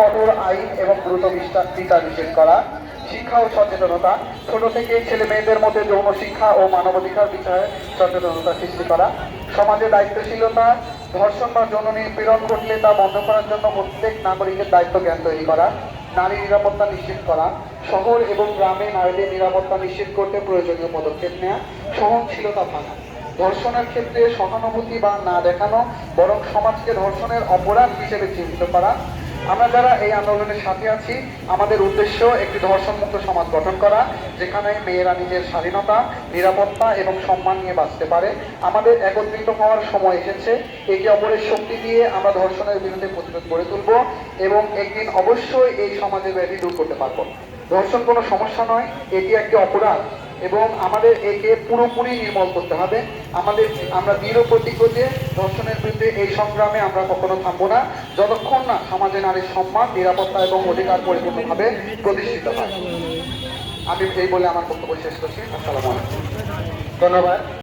কঠোর আইন এবং দ্রুত বিচার নিষেধ করা, শিক্ষা ও সচেতনতা, ছোট থেকে ছেলে মেয়েদের মধ্যে যৌন শিক্ষা ও মানবাধিকার বিষয়ে সচেতনতা সৃষ্টি করা, সমাজে দায়িত্বশীলতা, ধর্ষণ বা যৌন নিপীড়ন ঘটলে তা বন্ধ করার জন্য প্রত্যেক নাগরিকের দায়িত্ব জ্ঞান তৈরি করা, নারী নিরাপত্তা নিশ্চিত করা, শহর এবং গ্রামে নারীদের নিরাপত্তা নিশ্চিত করতে প্রয়োজনীয় পদক্ষেপ নেওয়া সহনশীলতা ভাঙা। ধর্ষণের ক্ষেত্রে সহানুভূতি বা না দেখানো, বরং সমাজকে ধর্ষণের অপরাধ হিসেবে চিহ্নিত করা আমরা যারা এই আন্দোলনের সাথে আছি, আমাদের উদ্দেশ্য একটি ধর্ষণমুক্ত সমাজ গঠন করা, যেখানে মেয়েরা নিজের স্বাধীনতা, নিরাপত্তা এবং সম্মান নিয়ে বাঁচতে পারে। আমাদের একত্রিত হওয়ার সময় এসেছে। একে অপরের শক্তি দিয়ে আমরা ধর্ষণের বিরুদ্ধে প্রতিরোধ গড়ে তুলব এবং একদিন অবশ্যই এই সমাজের ব্যাধি দূর করতে পারব। ধর্ষণ কোনো সমস্যা নয়, এটি একটি অপরাধ। এবং আমাদের একে পুরোপুরি নির্মল করতে হবে। আমাদের আমরা দৃঢ় প্রতিজ্ঞ যে ধর্ষণের বিরুদ্ধে এই সংগ্রামে আমরা কখনো থামবো না। যতক্ষণ না সমাজে নারীর সম্মান, নিরাপত্তা এবং অধিকার পরিপূর্ণভাবে প্রতিষ্ঠিত হয়। আমি এই বলে আমার বক্তব্য শেষ করছি। আসসালামু আলাইকুম। ধন্যবাদ।